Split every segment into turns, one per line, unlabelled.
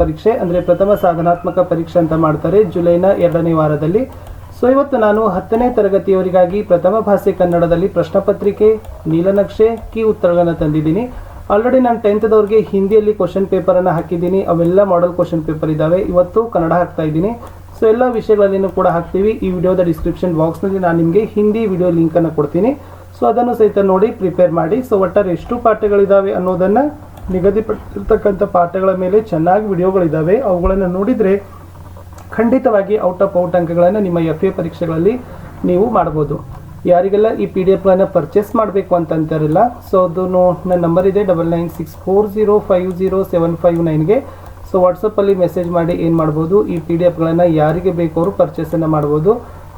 ಪರೀಕ್ಷೆ, ಅಂದರೆ ಪ್ರಥಮ ಸಾಧನಾತ್ಮಕ ಪರೀಕ್ಷೆ ಅಂತ ಮಾಡ್ತಾರೆ ಜುಲೈನ ಎರಡನೇ ವಾರದಲ್ಲಿ. ಸೊ ಇವತ್ತು ನಾನು ಹತ್ತನೇ ತರಗತಿಯವರಿಗಾಗಿ ಪ್ರಥಮ ಭಾಷೆ ಕನ್ನಡದಲ್ಲಿ ಪ್ರಶ್ನೆ ಪತ್ರಿಕೆ, ನೀಲನಕ್ಷೆ, ಕೀ ಉತ್ತರಗಳನ್ನು ತಂದಿದ್ದೀನಿ. ಆಲ್ರೆಡಿ ನಾನು ಟೆಂತ್ದವ್ರಿಗೆ ಹಿಂದಿಯಲ್ಲಿ ಕ್ವಶನ್ ಪೇಪರನ್ನು ಹಾಕಿದ್ದೀನಿ. ಅವೆಲ್ಲ ಮಾಡಲ್ ಕ್ವಶನ್ ಪೇಪರ್ ಇದ್ದಾವೆ ಇವತ್ತು ಕನ್ನಡ ಹಾಕ್ತಾ ಇದ್ದೀನಿ. ಸೊ ಎಲ್ಲ ವಿಷಯಗಳಲ್ಲಿನೂ ಕೂಡ ಹಾಕ್ತೀವಿ. ಈ ವಿಡಿಯೋದ ಡಿಸ್ಕ್ರಿಪ್ಷನ್ ಬಾಕ್ಸ್ನಲ್ಲಿ ನಾನು ನಿಮಗೆ ಹಿಂದಿ ವಿಡಿಯೋ ಲಿಂಕನ್ನು ಕೊಡ್ತೀನಿ. ಸೊ ಅದನ್ನು ಸಹಿತ ನೋಡಿ ಪ್ರಿಪೇರ್ ಮಾಡಿ. ಸೊ ಒಟ್ಟಾರೆ ಎಷ್ಟು ಪಾಠಗಳಿದ್ದಾವೆ ಅನ್ನೋದನ್ನು ನಿಗದಿಪಡಿಸಿರ್ತಕ್ಕಂಥ ಪಾಠಗಳ ಮೇಲೆ ಚೆನ್ನಾಗಿ ವಿಡಿಯೋಗಳಿದ್ದಾವೆ. ಅವುಗಳನ್ನು ನೋಡಿದರೆ ಖಂಡಿತವಾಗಿ ಔಟ್ ಆಫ್ ಔಟ್ ಅಂಕಗಳನ್ನು ನಿಮ್ಮ ಎಫ್ ಎ ಪರೀಕ್ಷೆಗಳಲ್ಲಿ ನೀವು ಮಾಡ್ಬೋದು. ಯಾರಿಗೆಲ್ಲ ಈ ಪಿ ಡಿ ಎಫ್ಗಳನ್ನು ಪರ್ಚೇಸ್ ಮಾಡಬೇಕು ಅಂತ ಅಂತಾರಲ್ಲ ಸೊ ಅದು ನನ್ನ ನಂಬರ್ ಇದೆ double nine six four zero five zero seven five ನೈನ್ಗೆ so ವಾಟ್ಸಪ್ಪಲ್ಲಿ ಮೆಸೇಜ್ ಮಾಡಿ ಏನು ಮಾಡ್ಬೋದು, ಈ ಪಿ ಡಿ ಎಫ್ಗಳನ್ನು ಯಾರಿಗೆ ಬೇಕು ಅವರು ಪರ್ಚೇಸನ್ನು ಮಾಡ್ಬೋದು.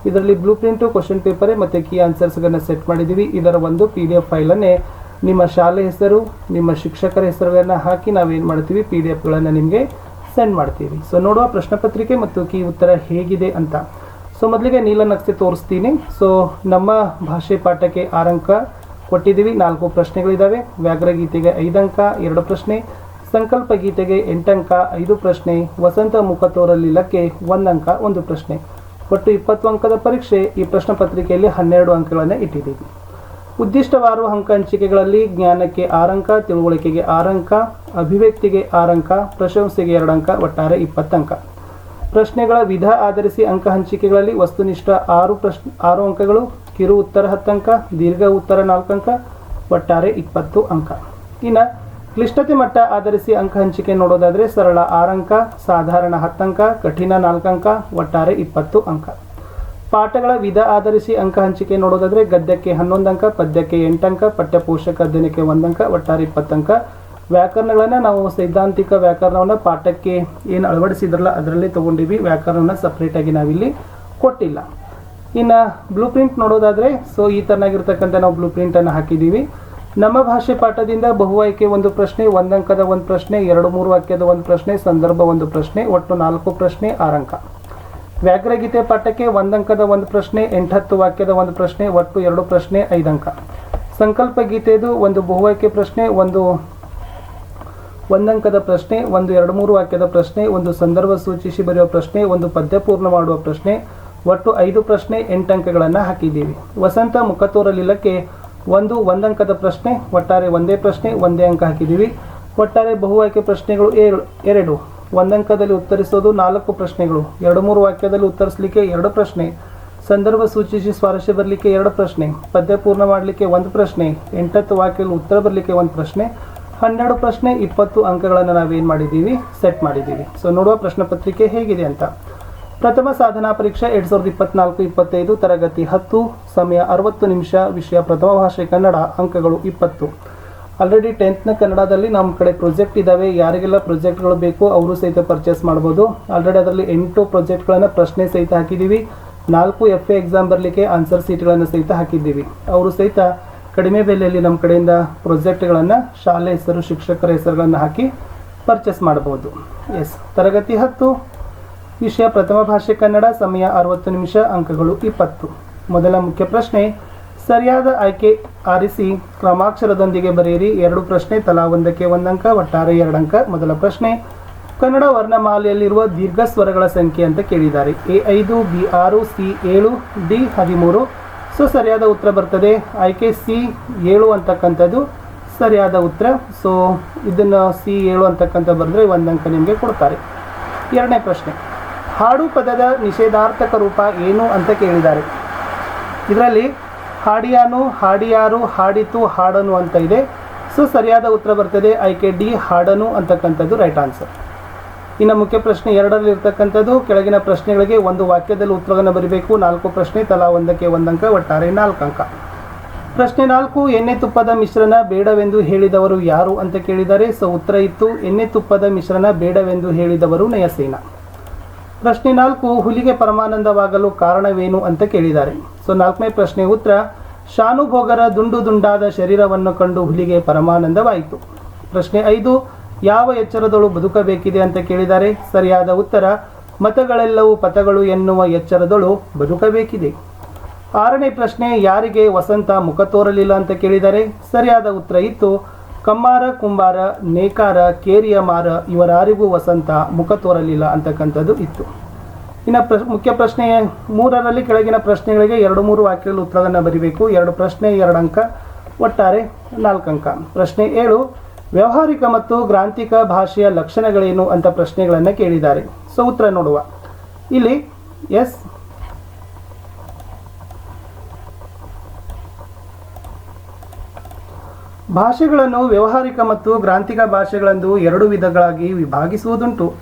ಇದರಲ್ಲಿ ಬ್ಲೂ ಪ್ರಿಂಟು ಕ್ವಶನ್ ಪೇಪರೇ ಮತ್ತು ಕೀ ಆನ್ಸರ್ಸ್ಗಳನ್ನು ಸೆಟ್ ಮಾಡಿದ್ದೀವಿ ಇದರ ಒಂದು ಪಿ ಡಿ ಎಫ್ ಫೈಲನ್ನೇ ನಿಮ್ಮ ಶಾಲೆ ಹೆಸರು, ನಿಮ್ಮ ಶಿಕ್ಷಕರ ಹೆಸರುಗಳನ್ನು ಹಾಕಿ ನಾವೇನು ಮಾಡ್ತೀವಿ? ಪಿ ಡಿ ಎಫ್ಗಳನ್ನು ನಿಮಗೆ ಸೆಂಡ್ ಮಾಡ್ತೀವಿ. ಸೊ ನೋಡುವ ಪ್ರಶ್ನೆ ಪತ್ರಿಕೆ ಮತ್ತು ಕೀ ಉತ್ತರ ಹೇಗಿದೆ ಅಂತ. ಸೊ ಮೊದಲಿಗೆ ನೀಲನಕ್ಷೆ ತೋರಿಸ್ತೀನಿ. ಸೊ ನಮ್ಮ ಭಾಷೆ ಪಾಠಕ್ಕೆ ಆರಂಕ ಕೊಟ್ಟಿದ್ದೀವಿ. ನಾಲ್ಕು ಪ್ರಶ್ನೆಗಳಿದ್ದಾವೆ ವ್ಯಾಘ್ರಗೀತೆಗೆ ಐದು ಅಂಕ ಎರಡು ಪ್ರಶ್ನೆ ಸಂಕಲ್ಪ ಗೀತೆಗೆ ಎಂಟು ಅಂಕ ಐದು ಪ್ರಶ್ನೆ, ವಸಂತ ಮುಖತೋರಲಿಲ್ಲಕ್ಕೆ ಒಂದು ಅಂಕ ಒಂದು ಪ್ರಶ್ನೆ. ಒಟ್ಟು ಇಪ್ಪತ್ತು ಅಂಕದ ಪರೀಕ್ಷೆ ಈ ಪ್ರಶ್ನೆ ಪತ್ರಿಕೆಯಲ್ಲಿ ಹನ್ನೆರಡು ಅಂಕಗಳನ್ನು ಇಟ್ಟಿದ್ದೀವಿ. ಉದ್ದಿಷ್ಟವಾರು ಅಂಕ ಹಂಚಿಕೆಗಳಲ್ಲಿ ಜ್ಞಾನಕ್ಕೆ ಆರಂಕ, ತಿಳುವಳಿಕೆಗೆ ಆರಂಕ, ಅಭಿವ್ಯಕ್ತಿಗೆ ಆರಂಕ, ಪ್ರಶಂಸೆಗೆ ಎರಡಂಕ, ಒಟ್ಟಾರೆ ಇಪ್ಪತ್ತು ಅಂಕ ಪ್ರಶ್ನೆಗಳ ವಿಧ ಆಧರಿಸಿ ಅಂಕ ಹಂಚಿಕೆಗಳಲ್ಲಿ ವಸ್ತುನಿಷ್ಠ ಆರು ಪ್ರಶ್ನೆ ಆರು ಅಂಕಗಳು, ಕಿರು ಉತ್ತರ ಹತ್ತಂಕ, ದೀರ್ಘ ಉತ್ತರ ನಾಲ್ಕು ಅಂಕ ಒಟ್ಟಾರೆ ಇಪ್ಪತ್ತು ಅಂಕ. ಇನ್ನು ಕ್ಲಿಷ್ಟತೆ ಮಟ್ಟ ಆಧರಿಸಿ ಅಂಕ ಹಂಚಿಕೆ ನೋಡೋದಾದರೆ ಸರಳ ಆರಂಕ, ಸಾಧಾರಣ ಹತ್ತಂಕ, ಕಠಿಣ ನಾಲ್ಕಂಕ, ಒಟ್ಟಾರೆ ಇಪ್ಪತ್ತು ಅಂಕ. ಪಾಠಗಳ ವಿಧ ಆಧರಿಸಿ ಅಂಕ ಹಂಚಿಕೆ ನೋಡೋದಾದ್ರೆ ಗದ್ಯಕ್ಕೆ ಹನ್ನೊಂದು ಅಂಕ, ಪದ್ಯಕ್ಕೆ ಎಂಟು ಅಂಕ, ಪಠ್ಯಪೋಷಕ ಅಧ್ಯಯನಕ್ಕೆ ಒಂದು ಅಂಕ, ಒಟ್ಟಾರೆ ಇಪ್ಪತ್ತಂಕ ವ್ಯಾಕರಣಗಳನ್ನು ನಾವು ಸೈದ್ಧಾಂತಿಕ ವ್ಯಾಕರಣವನ್ನು ಪಾಠಕ್ಕೆ ಏನು ಅಳವಡಿಸಿದ್ರಲ್ಲ ಅದರಲ್ಲೇ ತೊಗೊಂಡಿವಿ. ವ್ಯಾಕರಣವನ್ನು ಸಪ್ರೇಟಾಗಿ ನಾವಿಲ್ಲಿ ಕೊಟ್ಟಿಲ್ಲ. ಇನ್ನು ಬ್ಲೂ ಪ್ರಿಂಟ್ ನೋಡೋದಾದರೆ ಸೊ ಈ ಥರನಾಗಿರ್ತಕ್ಕಂಥ ನಾವು ಬ್ಲೂ ಪ್ರಿಂಟನ್ನು ಹಾಕಿದ್ದೀವಿ ನಮ್ಮ ಭಾಷೆ ಪಾಠದಿಂದ ಬಹು ಆಯ್ಕೆ ಒಂದು ಪ್ರಶ್ನೆ ಒಂದಂಕದ ಒಂದು ಪ್ರಶ್ನೆ, ಎರಡು ಮೂರು ವಾಕ್ಯದ ಒಂದು ಪ್ರಶ್ನೆ, ಸಂದರ್ಭ ಒಂದು ಪ್ರಶ್ನೆ, ಒಟ್ಟು ನಾಲ್ಕು ಪ್ರಶ್ನೆ ಆರಂಕ ವ್ಯಾಘ್ರಗೀತೆ ಪಾಠಕ್ಕೆ ಒಂದಂಕದ ಒಂದು ಪ್ರಶ್ನೆ, ಎಂಟತ್ತು ವಾಕ್ಯದ ಒಂದು ಪ್ರಶ್ನೆ, ಒಟ್ಟು ಎರಡು ಪ್ರಶ್ನೆ, ಐದಂಕ. ಸಂಕಲ್ಪ ಗೀತೆದು ಒಂದು ಬಹುವಾಕ್ಯ ಪ್ರಶ್ನೆ, ಒಂದು ಒಂದಂಕದ ಪ್ರಶ್ನೆ, ಒಂದು ಎರಡು ಮೂರು ವಾಕ್ಯದ ಪ್ರಶ್ನೆ, ಒಂದು ಸಂದರ್ಭ ಸೂಚಿಸಿ ಬರೆಯುವ ಪ್ರಶ್ನೆ, ಒಂದು ಪದ್ಯ ಪೂರ್ಣ ಮಾಡುವ ಪ್ರಶ್ನೆ, ಒಟ್ಟು ಐದು ಪ್ರಶ್ನೆ ಎಂಟು ಅಂಕಗಳನ್ನು ಹಾಕಿದ್ದೀವಿ. ವಸಂತ ಮುಖತೋರಲಿಲ್ಲಕ್ಕೆ ಒಂದು ಒಂದಂಕದ ಪ್ರಶ್ನೆ, ಒಟ್ಟಾರೆ ಒಂದೇ ಪ್ರಶ್ನೆ, ಒಂದೇ ಅಂಕ ಹಾಕಿದ್ದೀವಿ. ಒಟ್ಟಾರೆ ಬಹುವಾಕ್ಯ ಪ್ರಶ್ನೆಗಳು ಎರಡು. ಒಂದಂಕದಲ್ಲಿ ಉತ್ತರಿಸೋದು ನಾಲ್ಕು ಪ್ರಶ್ನೆಗಳು. ಎರಡು ಮೂರು ವಾಕ್ಯದಲ್ಲಿ ಉತ್ತರಿಸಲಿಕ್ಕೆ ಎರಡು ಪ್ರಶ್ನೆ. ಸಂದರ್ಭ ಸೂಚಿಸಿ ಸ್ವಾರಸ್ಯ ಬರಲಿಕ್ಕೆ ಎರಡು ಪ್ರಶ್ನೆ. ಪದ್ಯ ಪೂರ್ಣ ಮಾಡಲಿಕ್ಕೆ ಒಂದು ಪ್ರಶ್ನೆ. ಎಂಟತ್ತು ವಾಕ್ಯಗಳು ಉತ್ತರ ಬರಲಿಕ್ಕೆ ಒಂದು ಪ್ರಶ್ನೆ. ಹನ್ನೆರಡು ಪ್ರಶ್ನೆ, ಇಪ್ಪತ್ತು ಅಂಕಗಳನ್ನು ನಾವೇನು ಮಾಡಿದ್ದೀವಿ? ಸೆಟ್ ಮಾಡಿದ್ದೀವಿ. ಸೊ ನೋಡುವ ಪ್ರಶ್ನೆ ಪತ್ರಿಕೆ ಹೇಗಿದೆ ಅಂತ. ಪ್ರಥಮ ಸಾಧನಾ ಪರೀಕ್ಷೆ ಎರಡು ಸಾವಿರದ ಇಪ್ಪತ್ನಾಲ್ಕು, ಇಪ್ಪತ್ತೈದು, ತರಗತಿ ಹತ್ತು, ಸಮಯ ಅರವತ್ತು ನಿಮಿಷ, ವಿಷಯ ಪ್ರಥಮ ಭಾಷೆ ಕನ್ನಡ, ಅಂಕಗಳು ಇಪ್ಪತ್ತು. ಆಲ್ರೆಡಿ ಟೆಂತ್ನ ಕನ್ನಡದಲ್ಲಿ ನಮ್ಮ ಕಡೆ ಪ್ರಾಜೆಕ್ಟ್ ಇದ್ದಾವೆ ಯಾರಿಗೆಲ್ಲ ಪ್ರೊಜೆಕ್ಟ್ಗಳು ಬೇಕು, ಅವರು ಸಹಿತ ಪರ್ಚೇಸ್ ಮಾಡ್ಬೋದು. ಆಲ್ರೆಡಿ ಅದರಲ್ಲಿ ಎಂಟು ಪ್ರೊಜೆಕ್ಟ್ಗಳನ್ನು ಪ್ರಶ್ನೆ ಸಹಿತ ಹಾಕಿದ್ದೀವಿ ನಾಲ್ಕು ಎಫ್ ಎ ಎಕ್ಸಾಮ್ ಬರಲಿಕ್ಕೆ ಆನ್ಸರ್ ಸೀಟ್ಗಳನ್ನು ಸಹಿತ ಹಾಕಿದ್ದೀವಿ. ಅವರು ಸಹಿತ ಕಡಿಮೆ ಬೆಲೆಯಲ್ಲಿ ನಮ್ಮ ಕಡೆಯಿಂದ ಪ್ರೊಜೆಕ್ಟ್ಗಳನ್ನು ಶಾಲೆ ಹೆಸರು, ಶಿಕ್ಷಕರ ಹೆಸರುಗಳನ್ನು ಹಾಕಿ ಪರ್ಚೇಸ್ ಮಾಡ್ಬೋದು. ಎಸ್ ತರಗತಿ ಹತ್ತು. ವಿಷಯ ಪ್ರಥಮ ಭಾಷೆ ಕನ್ನಡ, ಸಮಯ ಅರವತ್ತು ನಿಮಿಷ, ಅಂಕಗಳು ಇಪ್ಪತ್ತು. ಮೊದಲ ಮುಖ್ಯ ಪ್ರಶ್ನೆ ಸರಿಯಾದ ಆಯ್ಕೆ ಆರಿಸಿ ಕ್ರಮಾಕ್ಷರದೊಂದಿಗೆ ಬರೆಯಿರಿ. ಎರಡು ಪ್ರಶ್ನೆ, ತಲಾ ಒಂದಕ್ಕೆ ಒಂದಂಕ ಒಟ್ಟಾರೆ ಎರಡು ಅಂಕ. ಮೊದಲ ಪ್ರಶ್ನೆ, ಕನ್ನಡ ವರ್ಣಮಾಲೆಯಲ್ಲಿರುವ ದೀರ್ಘ ಸ್ವರಗಳ ಸಂಖ್ಯೆ ಅಂತ ಕೇಳಿದ್ದಾರೆ. ಎ ಐದು, ಬಿ ಆರು, ಸಿ ಏಳು, ಡಿ ಹದಿಮೂರು. ಸೊ, ಸರಿಯಾದ ಉತ್ತರ ಬರ್ತದೆ. ಆಯ್ಕೆ ಸಿ ಏಳು ಅಂತಕ್ಕಂಥದ್ದು ಸರಿಯಾದ ಉತ್ತರ. ಸೊ, ಇದನ್ನು ಸಿ ಏಳು ಅಂತಕ್ಕಂಥ ಬರೆದ್ರೆ ಒಂದು ಅಂಕ ನಿಮಗೆ ಕೊಡ್ತಾರೆ. ಎರಡನೇ ಪ್ರಶ್ನೆ ಹಾಡು ಪದದ ನಿಷೇಧಾರ್ಥಕ ರೂಪ ಏನು ಅಂತ ಕೇಳಿದ್ದಾರೆ. ಇದರಲ್ಲಿ ಹಾಡಿಯಾನು, ಹಾಡಿಯಾರು, ಹಾಡಿತು, ಹಾಡನು ಅಂತ ಇದೆ. ಸೊ ಸರಿಯಾದ ಉತ್ತರ ಬರ್ತದೆ ಆಯ್ಕೆ ಡಿ, ಹಾಡನು ಅಂತಕ್ಕಂಥದ್ದು ರೈಟ್ ಆನ್ಸರ್ ಇನ್ನು ಮುಖ್ಯ ಪ್ರಶ್ನೆ ಎರಡರಲ್ಲಿ ಇರ್ತಕ್ಕಂಥದ್ದು, ಕೆಳಗಿನ ಪ್ರಶ್ನೆಗಳಿಗೆ ಒಂದು ವಾಕ್ಯದಲ್ಲಿ ಉತ್ತರವನ್ನು ಬರೀಬೇಕು. ನಾಲ್ಕು ಪ್ರಶ್ನೆ, ತಲಾ ಒಂದಕ್ಕೆ ಒಂದಂಕ, ಒಟ್ಟಾರೆ ನಾಲ್ಕು ಅಂಕ ಪ್ರಶ್ನೆ ನಾಲ್ಕು, ಎಣ್ಣೆ ತುಪ್ಪದ ಮಿಶ್ರಣ ಬೇಡವೆಂದು ಹೇಳಿದವರು ಯಾರು ಅಂತ ಕೇಳಿದರೆ, ಸೊ ಉತ್ತರ ಇತ್ತು, ಎಣ್ಣೆ ತುಪ್ಪದ ಮಿಶ್ರಣ ಬೇಡವೆಂದು ಹೇಳಿದವರು ನಯಸೇನ. ಪ್ರಶ್ನೆ ನಾಲ್ಕು, ಹುಲಿಗೆ ಪರಮಾನಂದವಾಗಲು ಕಾರಣವೇನು ಅಂತ ಕೇಳಿದ್ದಾರೆ. ಸೊ, ನಾಲ್ಕನೇ ಪ್ರಶ್ನೆ ಉತ್ತರ, ಶಾನುಭೋಗರ ದುಂಡು ದುಂಡಾದ ಶರೀರವನ್ನು ಕಂಡು ಹುಲಿಗೆ ಪರಮಾನಂದವಾಯಿತು. ಪ್ರಶ್ನೆ ಐದು, ಯಾವ ಎಚ್ಚರದಳು ಬದುಕಬೇಕಿದೆ ಅಂತ ಕೇಳಿದ್ದಾರೆ. ಸರಿಯಾದ ಉತ್ತರ, ಮತಗಳೆಲ್ಲವೂ ಪಥಗಳು ಎನ್ನುವ ಎಚ್ಚರದಳು ಬದುಕಬೇಕಿದೆ. ಆರನೇ ಪ್ರಶ್ನೆ, ಯಾರಿಗೆ ವಸಂತ ಮುಖ ತೋರಲಿಲ್ಲ ಅಂತ ಕೇಳಿದ್ದಾರೆ. ಸರಿಯಾದ ಉತ್ತರ ಇತ್ತು ಕಮ್ಮಾರ ಕುಂಬಾರ, ನೇಕಾರ, ಕೇರಿಯ ಮಾರ ಇವರಾರಿಗೂ ವಸಂತ ಮುಖ ತೋರಲಿಲ್ಲ ಅಂತಕ್ಕಂಥದ್ದು ಇತ್ತು. ಇನ್ನು ಪ್ರ ಮುಖ್ಯ ಪ್ರಶ್ನೆ ಮೂರರಲ್ಲಿ ಕೆಳಗಿನ ಪ್ರಶ್ನೆಗಳಿಗೆ ಎರಡು ಮೂರು ವಾಕ್ಯಗಳಲ್ಲಿ ಉತ್ತರವನ್ನು ಬರೀಬೇಕು. ಎರಡು ಪ್ರಶ್ನೆ, ಎರಡು ಅಂಕ, ಒಟ್ಟಾರೆ ನಾಲ್ಕು ಅಂಕ. ಪ್ರಶ್ನೆ ಏಳು, ವ್ಯಾವಹಾರಿಕ ಮತ್ತು ಗ್ರಾಂಥಿಕ ಭಾಷೆಯ ಲಕ್ಷಣಗಳೇನು ಅಂತ ಪ್ರಶ್ನೆಗಳನ್ನು ಕೇಳಿದ್ದಾರೆ. ಸೊ ಉತ್ತರ ನೋಡುವ. ಇಲ್ಲಿ ಎಸ್ ಭಾಷೆಗಳನ್ನು ವ್ಯವಹಾರಿಕ ಮತ್ತು ಗ್ರಾಂಥಿಕ ಭಾಷೆಗಳೆಂದು ಎರಡು ವಿಧಗಳಾಗಿ ವಿಭಾಗಿಸುವುದುಂಟು.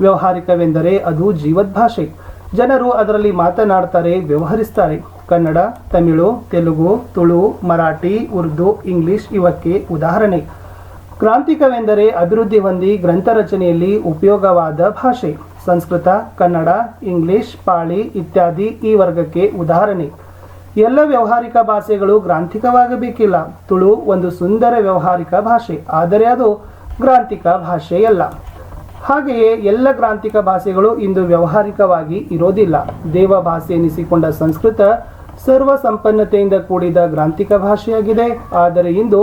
ವ್ಯವಹಾರಿಕವೆಂದರೆ ಅದು ಜೀವದ್ ಭಾಷೆ ಜನರು ಅದರಲ್ಲಿ ಮಾತನಾಡ್ತಾರೆ, ವ್ಯವಹರಿಸ್ತಾರೆ. ಕನ್ನಡ, ತಮಿಳು, ತೆಲುಗು, ತುಳು, ಮರಾಠಿ, ಉರ್ದು, ಇಂಗ್ಲಿಷ್ ಇವಕ್ಕೆ ಉದಾಹರಣೆ. ಗ್ರಾಂಥಿಕವೆಂದರೆ ಅಭಿವೃದ್ಧಿ ಹೊಂದಿ ಗ್ರಂಥ ರಚನೆಯಲ್ಲಿ ಉಪಯೋಗವಾದ ಭಾಷೆ. ಸಂಸ್ಕೃತ, ಕನ್ನಡ, ಇಂಗ್ಲಿಷ್, ಪಾಳಿ ಇತ್ಯಾದಿ ಈ ವರ್ಗಕ್ಕೆ ಉದಾಹರಣೆ. ಎಲ್ಲ ವ್ಯವಹಾರಿಕ ಭಾಷೆಗಳು ಗ್ರಾಂಥಿಕವಾಗಬೇಕಿಲ್ಲ. ತುಳು ಒಂದು ಸುಂದರ ವ್ಯವಹಾರಿಕ ಭಾಷೆ, ಆದರೆ ಅದು ಗ್ರಾಂಥಿಕ ಭಾಷೆಯಲ್ಲ. ಹಾಗೆಯೇ ಎಲ್ಲ ಗ್ರಾಂಥಿಕ ಭಾಷೆಗಳು ಇಂದು ವ್ಯವಹಾರಿಕವಾಗಿ ಇರೋದಿಲ್ಲ. ದೇವ ಭಾಷೆ ಎನಿಸಿಕೊಂಡ ಸಂಸ್ಕೃತ ಸರ್ವ ಸಂಪನ್ನತೆಯಿಂದ ಕೂಡಿದ ಗ್ರಾಂಥಿಕ ಭಾಷೆಯಾಗಿದೆ. ಆದರೆ ಇಂದು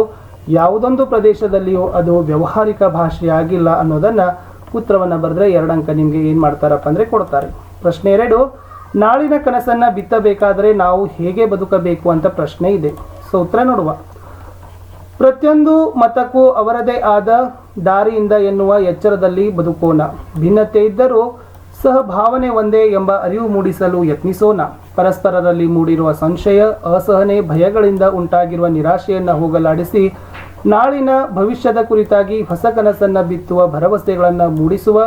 ಯಾವುದೊಂದು ಪ್ರದೇಶದಲ್ಲಿಯೂ ಅದು ವ್ಯವಹಾರಿಕ ಭಾಷೆಯಾಗಿಲ್ಲ ಅನ್ನೋದನ್ನ ಉತ್ತರವನ್ನು ಬರೆದ್ರೆ ಎರಡು ಅಂಕ ನಿಮಗೆ ಏನು ಮಾಡ್ತಾರಪ್ಪ ಅಂದರೆ ಕೊಡ್ತಾರೆ. ಪ್ರಶ್ನೆ ಎರಡು ನಾಳಿನ ಕನಸನ್ನ ಬಿತ್ತಬೇಕಾದರೆ ನಾವು ಹೇಗೆ ಬದುಕಬೇಕು ಅಂತ ಪ್ರಶ್ನೆ ಇದೆ. ಸೊ, ಉತ್ತರ ನೋಡುವ. ಪ್ರತಿಯೊಂದು ಮತಕ್ಕೂ ಅವರದೇ ಆದ ದಾರಿಯಿಂದ ಎನ್ನುವ ಎಚ್ಚರದಲ್ಲಿ ಬದುಕೋಣ. ಭಿನ್ನತೆ ಇದ್ದರೂ ಸಹ ಭಾವನೆ ಒಂದೇ ಎಂಬ ಅರಿವು ಮೂಡಿಸಲು ಯತ್ನಿಸೋಣ. ಪರಸ್ಪರರಲ್ಲಿ ಮೂಡಿರುವ ಸಂಶಯ, ಅಸಹನೆ, ಭಯಗಳಿಂದ ಉಂಟಾಗಿರುವ ನಿರಾಶೆಯನ್ನು ಹೋಗಲಾಡಿಸಿ ನಾಳಿನ ಭವಿಷ್ಯದ ಕುರಿತಾಗಿ ಹೊಸ ಕನಸನ್ನು ಬಿತ್ತುವ ಭರವಸೆಗಳನ್ನು ಮೂಡಿಸುವ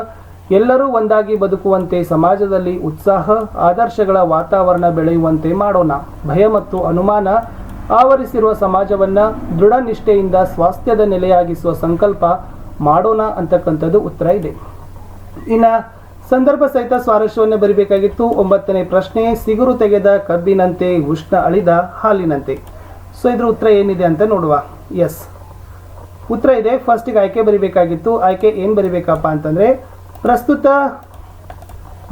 ಎಲ್ಲರೂ ಒಂದಾಗಿ ಬದುಕುವಂತೆ ಸಮಾಜದಲ್ಲಿ ಉತ್ಸಾಹ, ಆದರ್ಶಗಳ ವಾತಾವರಣ ಬೆಳೆಯುವಂತೆ ಮಾಡೋಣ. ಭಯ ಮತ್ತು ಅನುಮಾನ ಆವರಿಸಿರುವ ಸಮಾಜವನ್ನ ದೃಢ ನಿಷ್ಠೆಯಿಂದ ಸ್ವಾಸ್ಥ್ಯದ ನೆಲೆಯಾಗಿಸುವ ಸಂಕಲ್ಪ ಮಾಡೋಣ ಅಂತಕ್ಕಂಥದ್ದು ಉತ್ತರ ಇದೆ. ಇನ್ನು ಸಂದರ್ಭ ಸಹಿತ ಸ್ವಾರಸ್ಯವನ್ನು ಬರಿಬೇಕಾಗಿತ್ತು. ಒಂಬತ್ತನೇ ಪ್ರಶ್ನೆ, ಸಿಗುರು ತೆಗೆದ ಕಬ್ಬಿನಂತೆ ಉಷ್ಣ ಅಳಿದ ಹಾಲಿನಂತೆ. ಸೊ ಇದ್ರ ಉತ್ತರ ಏನಿದೆ ಅಂತ ನೋಡುವ. ಎಸ್ ಉತ್ತರ ಇದೆ. ಫಸ್ಟಿಗೆ ಆಯ್ಕೆ ಬರಿಬೇಕಾಗಿತ್ತು. ಆಯ್ಕೆ ಏನು ಬರಿಬೇಕಪ್ಪ ಅಂತಂದ್ರೆ ಪ್ರಸ್ತುತ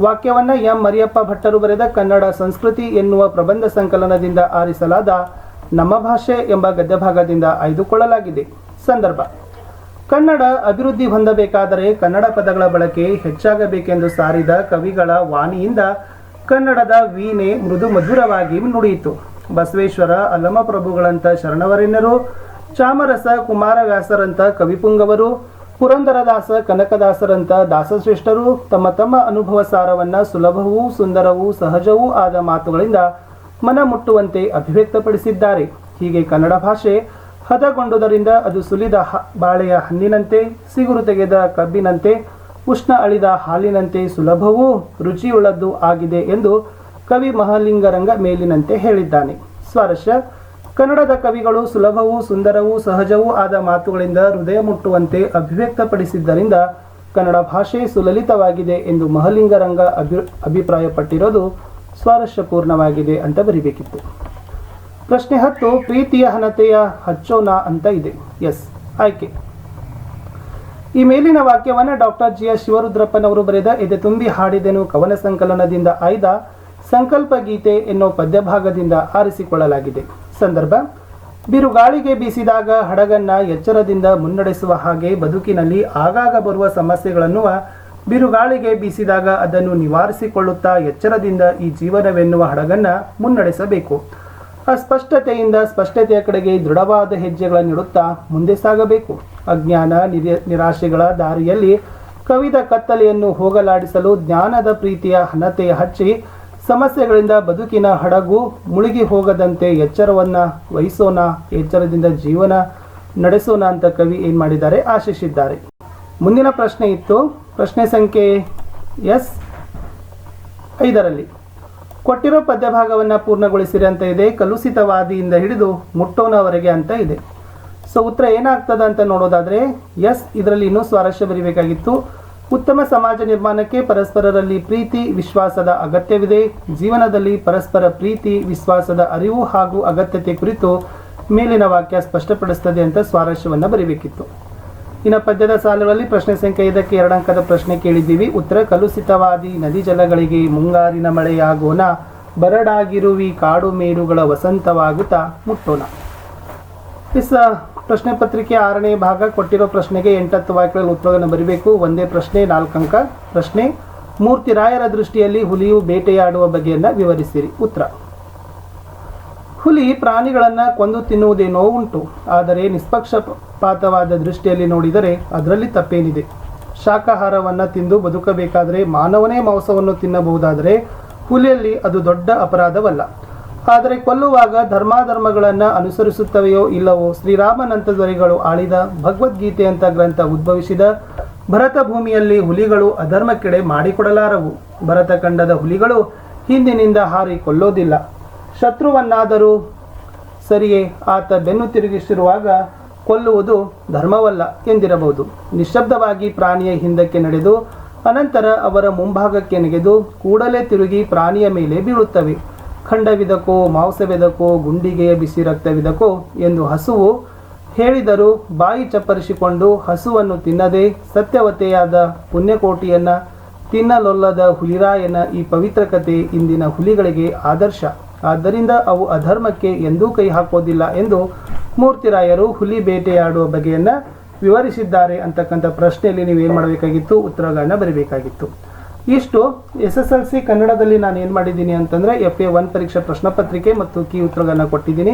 ವಾಕ್ಯವನ್ನ ಎಂ. ಮರಿಯಪ್ಪ ಭಟ್ಟರು ಬರೆದ ಕನ್ನಡ ಸಂಸ್ಕೃತಿ ಎನ್ನುವ ಪ್ರಬಂಧ ಸಂಕಲನದಿಂದ ಆರಿಸಲಾದ ನಮ್ಮ ಭಾಷೆ ಎಂಬ ಗದ್ಯಭಾಗದಿಂದ ಆಯ್ದುಕೊಳ್ಳಲಾಗಿದೆ. ಸಂದರ್ಭ. ಕನ್ನಡ ಅಭಿವೃದ್ಧಿ ಹೊಂದಬೇಕಾದರೆ ಕನ್ನಡ ಪದಗಳ ಬಳಕೆ ಹೆಚ್ಚಾಗಬೇಕೆಂದು ಸಾರಿದ ಕವಿಗಳ ವಾಣಿಯಿಂದ ಕನ್ನಡದ ವೀಣೆ ಮೃದು ಮಧುರವಾಗಿ ನುಡಿಯಿತು. ಬಸವೇಶ್ವರ ಅಲ್ಲಮಪ್ರಭುಗಳಂತ ಶರಣವರೆನ್ನರು, ಚಾಮರಸ ಕುಮಾರವ್ಯಾಸರಂಥ ಕವಿಪುಂಗವರು ಪುರಂದರದಾಸ ಕನಕದಾಸರಂತ ದಾಸಶ್ರೇಷ್ಠರು ತಮ್ಮ ತಮ್ಮ ಅನುಭವ ಸಾರವನ್ನ ಸುಲಭವೂ ಸುಂದರವೂ ಸಹಜವೂ ಆದ ಮಾತುಗಳಿಂದ ಮನ ಮುಟ್ಟುವಂತೆ ಅಭಿವ್ಯಕ್ತಪಡಿಸಿದ್ದಾರೆ. ಹೀಗೆ ಕನ್ನಡ ಭಾಷೆ ಹದಗೊಂಡುದರಿಂದ ಅದು ಸುಲಿದ ಬಾಳೆಯ ಹಣ್ಣಿನಂತೆ, ಸಿಗುರು ತೆಗೆದ ಕಬ್ಬಿನಂತೆ, ಉಷ್ಣ ಅಳಿದ ಹಾಲಿನಂತೆ ಸುಲಭವೂ ರುಚಿಯುಳ್ಳದ್ದು ಆಗಿದೆ ಎಂದು ಕವಿ ಮಹಾಲಿಂಗರಂಗ ಮೇಲಿನಂತೆ ಹೇಳಿದ್ದಾನೆ. ಸ್ವಾರಸ್ಯ ಕನ್ನಡದ ಕವಿಗಳು ಸುಲಭವೂ ಸುಂದರವೂ ಸಹಜವೂ ಆದ ಮಾತುಗಳಿಂದ ಹೃದಯ ಮುಟ್ಟುವಂತೆ ಅಭಿವ್ಯಕ್ತಪಡಿಸಿದ್ದರಿಂದ ಕನ್ನಡ ಭಾಷೆ ಸುಲಲಿತವಾಗಿದೆ ಎಂದು ಮಹಲಿಂಗರಂಗ ಅಭಿ, ಅಭಿಪ್ರಾಯಪಟ್ಟಿರೋದು ಸ್ವಾರಸ್ಯಪೂರ್ಣವಾಗಿದೆ ಅಂತ ಬರಿಬೇಕಿತ್ತು. ಪ್ರಶ್ನೆ ಹತ್ತು, ಪ್ರೀತಿಯ ಹಣತೆಯ ಹಚ್ಚೋನ ಅಂತ ಇದೆ. ಎಸ್ ಆಯ್ಕೆ. ಈ ಮೇಲಿನ ವಾಕ್ಯವನ್ನು ಡಾಕ್ಟರ್ ಜಿ ಎಸ್ ಶಿವರುದ್ರಪ್ಪನವರು ಬರೆದ ಎದೆ ತುಂಬಿ ಹಾಡಿದೆನು ಕವನ ಸಂಕಲನದಿಂದ ಆಯ್ದ ಸಂಕಲ್ಪ ಗೀತೆ ಎನ್ನುವ ಪದ್ಯಭಾಗದಿಂದ ಆರಿಸಿಕೊಳ್ಳಲಾಗಿದೆ. ಸಂದರ್ಭ. ಬಿರುಗಾಳಿಗೆ ಬೀಸಿದಾಗ ಹಡಗನ್ನ ಎಚ್ಚರದಿಂದ ಮುನ್ನಡೆಸುವ ಹಾಗೆ ಬದುಕಿನಲ್ಲಿ ಆಗಾಗ ಬರುವ ಸಮಸ್ಯೆಗಳನ್ನು ಬಿರುಗಾಳಿಗೆ ಬೀಸಿದಾಗ ಅದನ್ನು ನಿವಾರಿಸಿಕೊಳ್ಳುತ್ತಾ ಎಚ್ಚರದಿಂದ ಈ ಜೀವನವೆನ್ನುವ ಹಡಗನ್ನ ಮುನ್ನಡೆಸಬೇಕು. ಅಸ್ಪಷ್ಟತೆಯಿಂದ ಸ್ಪಷ್ಟತೆಯ ಕಡೆಗೆ ದೃಢವಾದ ಹೆಜ್ಜೆಗಳನ್ನಿಡುತ್ತಾ ಮುಂದೆ ಸಾಗಬೇಕು. ಅಜ್ಞಾನ, ನಿರ- ನಿರಾಶೆಗಳ ದಾರಿಯಲ್ಲಿ ಕವಿದ ಕತ್ತಲೆಯನ್ನು ಹೋಗಲಾಡಿಸಲು ಜ್ಞಾನದ ಪ್ರೀತಿಯ ಹಣತೆಯ ಹಚ್ಚಿ ಸಮಸ್ಯೆಗಳಿಂದ ಬದುಕಿನ ಹಡಗು ಮುಳುಗಿ ಹೋಗದಂತೆ ಎಚ್ಚರವನ್ನ ವಹಿಸೋಣ, ಎಚ್ಚರದಿಂದ ಜೀವನ ನಡೆಸೋಣ ಅಂತ ಕವಿ ಏನ್ ಮಾಡಿದ್ದಾರೆ, ಆಶಿಸಿದ್ದಾರೆ. ಮುಂದಿನ ಪ್ರಶ್ನೆ ಇತ್ತು. ಪ್ರಶ್ನೆ ಸಂಖ್ಯೆ ಎಸ್ ಐದರಲ್ಲಿ, ಕೊಟ್ಟಿರೋ ಪದ್ಯಭಾಗವನ್ನು ಪೂರ್ಣಗೊಳಿಸಿರಿ ಅಂತ ಇದೆ, ಕಲುಷಿತವಾದಿಯಿಂದ ಹಿಡಿದು ಮುಟ್ಟೋನವರೆಗೆ ಅಂತ ಇದೆ. ಸೊ ಉತ್ತರ ಏನಾಗ್ತದ ಅಂತ ನೋಡೋದಾದ್ರೆ, ಎಸ್, ಇದರಲ್ಲಿ ಇನ್ನೂ ಸ್ವಾರಸ್ಯ ಬರೀಬೇಕಾಗಿತ್ತು. ಉತ್ತಮ ಸಮಾಜ ನಿರ್ಮಾಣಕ್ಕೆ ಪರಸ್ಪರರಲ್ಲಿ ಪ್ರೀತಿ, ವಿಶ್ವಾಸದ ಅಗತ್ಯವಿದೆ. ಜೀವನದಲ್ಲಿ ಪರಸ್ಪರ ಪ್ರೀತಿ, ವಿಶ್ವಾಸದ ಅರಿವು ಹಾಗೂ ಅಗತ್ಯತೆ ಕುರಿತು ಮೇಲಿನ ವಾಕ್ಯ ಸ್ಪಷ್ಟಪಡಿಸುತ್ತದೆ ಅಂತ ಸ್ವಾರಸ್ಯವನ್ನು ಬರೀಬೇಕಿತ್ತು. ಇನ್ನು ಪದ್ಯದ ಸಾಲುಗಳಲ್ಲಿ ಪ್ರಶ್ನೆ ಸಂಖ್ಯೆ ಇದಕ್ಕೆ ಎರಡು ಅಂಕದ ಪ್ರಶ್ನೆ ಕೇಳಿದ್ದೀವಿ. ಉತ್ತರ, ಕಲುಷಿತವಾದಿ ನದಿ ಜಲಗಳಿಗೆ ಮುಂಗಾರಿನ ಮಳೆಯಾಗೋಣ, ಬರಡಾಗಿರುವಿ ಕಾಡು ಮೇರುಗಳ ವಸಂತವಾಗುತ್ತಾ ಮುಟ್ಟೋಣ. ಇಸ್ ಪ್ರಶ್ನೆ ಪತ್ರಿಕೆ ಆರನೇ ಭಾಗ ಕೊಟ್ಟಿರೋ ಪ್ರಶ್ನೆಗೆ ಎಂಟತ್ತು ವಾಕ್ಯಗಳಲ್ಲಿ ಉತ್ತರವನ್ನು ಬರೀಬೇಕು. ಒಂದೇ ಪ್ರಶ್ನೆ, ನಾಲ್ಕು ಅಂಕ. ಪ್ರಶ್ನೆ, ಮೂರ್ತಿ ರಾಯರ ದೃಷ್ಟಿಯಲ್ಲಿ ಹುಲಿಯು ಬೇಟೆಯಾಡುವ ಬಗೆಯನ್ನು ವಿವರಿಸಿರಿ. ಉತ್ತರ. ಹುಲಿ ಪ್ರಾಣಿಗಳನ್ನು ಕೊಂದು ತಿನ್ನುವುದೇನೋ ಉಂಟು ಆದರೆ ನಿಷ್ಪಕ್ಷಪಾತವಾದ ದೃಷ್ಟಿಯಲ್ಲಿ ನೋಡಿದರೆ ಅದರಲ್ಲಿ ತಪ್ಪೇನಿದೆ. ಶಾಖಾಹಾರವನ್ನು ತಿಂದು ಬದುಕಬೇಕಾದರೆ ಮಾನವನೇ ಮಾಂಸವನ್ನು ತಿನ್ನಬಹುದಾದರೆ ಹುಲಿಯಲ್ಲಿ ಅದು ದೊಡ್ಡ ಅಪರಾಧವಲ್ಲ. ಆದರೆ ಕೊಲ್ಲುವಾಗ ಧರ್ಮಾಧರ್ಮಗಳನ್ನು ಅನುಸರಿಸುತ್ತವೆಯೋ ಇಲ್ಲವೋ ಶ್ರೀರಾಮನಂತ ದೊರೆಗಳು ಆಳಿದ ಭಗವದ್ಗೀತೆ ಅಂತ ಗ್ರಂಥ ಉದ್ಭವಿಸಿದ ಭರತ ಭೂಮಿಯಲ್ಲಿ ಹುಲಿಗಳು ಅಧರ್ಮಕ್ಕೆಡೆ ಮಾಡಿಕೊಡಲಾರವು. ಭರತ ಖಂಡದ ಹುಲಿಗಳು ಹಿಂದಿನಿಂದ ಹಾರಿ ಕೊಲ್ಲೋದಿಲ್ಲ. ಶತ್ರುವನ್ನಾದರೂ ಸರಿಯೇ, ಆತ ಬೆನ್ನು ತಿರುಗಿಸಿರುವಾಗ ಕೊಲ್ಲುವುದು ಧರ್ಮವಲ್ಲ ಎಂದಿರಬಹುದು. ನಿಶಬ್ದವಾಗಿ ಪ್ರಾಣಿಯ ಹಿಂದಕ್ಕೆ ನಡೆದು ಅನಂತರ ಅವರ ಮುಂಭಾಗಕ್ಕೆ ನೆಗೆದು ಕೂಡಲೇ ತಿರುಗಿ ಪ್ರಾಣಿಯ ಮೇಲೆ ಬೀಳುತ್ತವೆ. ಖಂಡವಿದಕೋ, ಮಾಂಸವೆದಕೋ ಗುಂಡಿಗೆಯ ಬಿಸಿ ರಕ್ತವಿದಕೋ ಎಂದು ಹಸುವು ಹೇಳಿದರೂ ಬಾಯಿ ಚಪ್ಪರಿಸಿಕೊಂಡು ಹಸುವನ್ನು ತಿನ್ನದೆ ಸತ್ಯವತೆಯಾದ ಪುಣ್ಯಕೋಟಿಯನ್ನ ತಿನ್ನಲೊಲ್ಲದ ಹುಲಿರಾಯನ ಈ ಪವಿತ್ರ ಕಥೆ ಇಂದಿನ ಹುಲಿಗಳಿಗೆ ಆದರ್ಶ. ಆದ್ದರಿಂದ ಅವು ಅಧರ್ಮಕ್ಕೆ ಎಂದೂ ಕೈ ಹಾಕೋದಿಲ್ಲ ಎಂದು ಮೂರ್ತಿರಾಯರು ಹುಲಿ ಬೇಟೆಯಾಡುವ ಬಗೆಯನ್ನು ವಿವರಿಸಿದ್ದಾರೆ ಅಂತಕ್ಕಂಥ ಪ್ರಶ್ನೆಯಲ್ಲಿ ನೀವು ಏನು ಮಾಡಬೇಕಾಗಿತ್ತು? ಉತ್ತರಗಳನ್ನ ಬರೀಬೇಕಾಗಿತ್ತು. ಇಷ್ಟು ಎಸ್ ಎಸ್ ಎಲ್ ಸಿ ಕನ್ನಡದಲ್ಲಿ ನಾನು ಏನು ಮಾಡಿದ್ದೀನಿ ಅಂತಂದರೆ ಎಫ್ ಎ ಒನ್ ಪರೀಕ್ಷೆ ಪ್ರಶ್ನೆ ಪತ್ರಿಕೆ ಮತ್ತು ಕೀ ಉತ್ತರಗಳನ್ನು ಕೊಟ್ಟಿದ್ದೀನಿ.